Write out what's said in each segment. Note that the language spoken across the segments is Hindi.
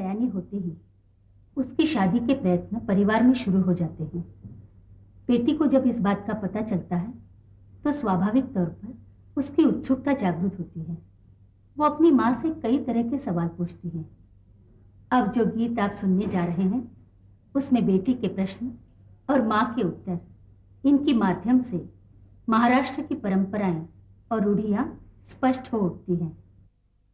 सयानी होते ही उसकी शादी के प्रयत्न परिवार में शुरू हो जाते हैं। बेटी को जब इस बात का पता चलता है तो स्वाभाविक तौर पर उसकी उत्सुकता जागृत होती है। वो अपनी माँ से कई तरह के सवाल पूछती है। अब जो गीत आप सुनने जा रहे हैं, उसमें बेटी के प्रश्न और माँ के उत्तर, इनके माध्यम से महाराष्ट्र की परंपराएँ और रूढ़ियाँ स्पष्ट हो उठती हैं।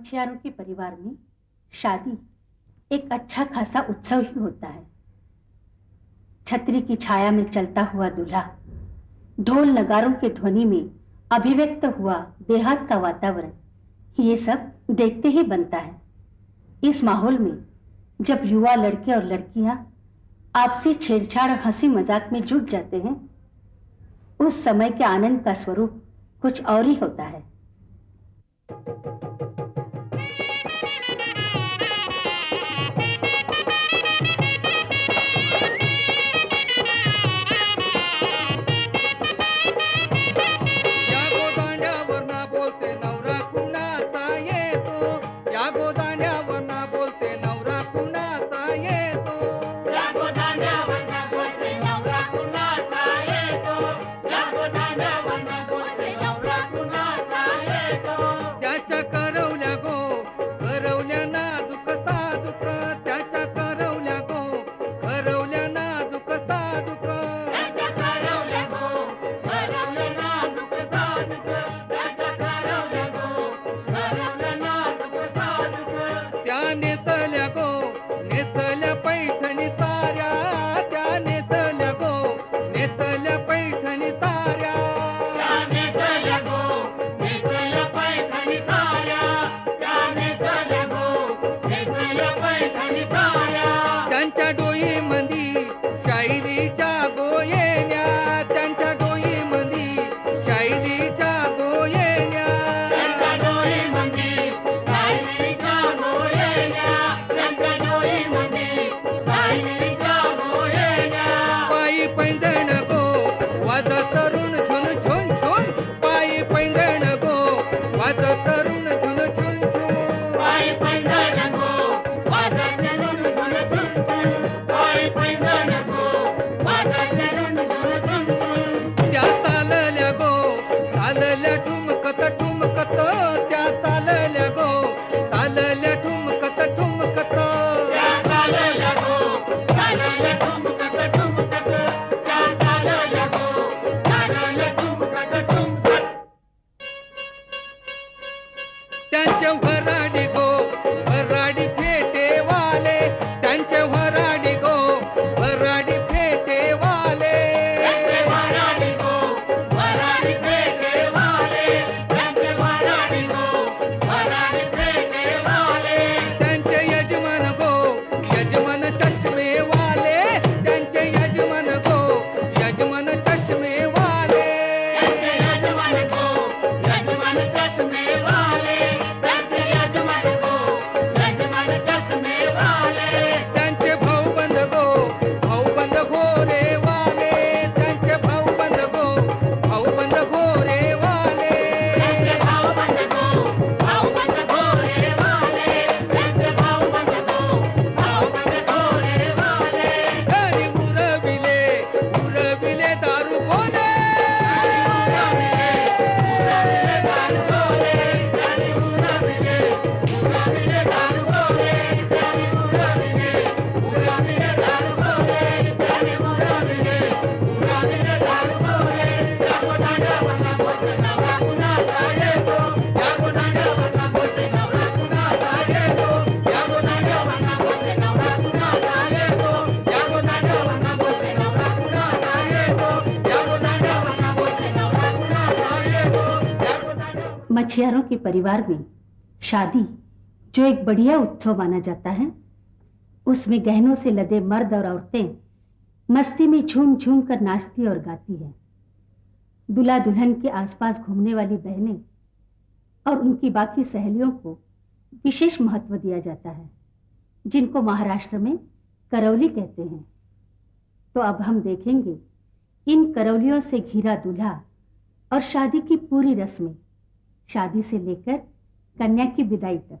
मछुआरों के परिवार में शादी एक अच्छा खासा उत्सव ही होता है। छतरी की छाया में चलता हुआ दूल्हा, ढोल नगारों के ध्वनि में अभिव्यक्त हुआ देहात का वातावरण, ये सब देखते ही बनता है। इस माहौल में जब युवा लड़के और लड़कियाँ आपसी छेड़छाड़ और हँसी मज़ाक में जुट जाते हैं, उस समय के आनंद का स्वरूप कुछ और ही होता है। ठुमकत त्या चालल्या गो. मछुआरों के परिवार में शादी, जो एक बढ़िया उत्सव माना जाता है, उसमें गहनों से लदे मर्द और औरतें मस्ती में झूम झूम कर नाचती और गाती है। दूल्हा दुल्हन के आसपास घूमने वाली बहनें और उनकी बाकी सहेलियों को विशेष महत्व दिया जाता है, जिनको महाराष्ट्र में करौली कहते हैं। तो अब हम देखेंगे इन करौलियों से घिरा दूल्हा और शादी की पूरी रस्में। शादी से लेकर कन्या की विदाई तक।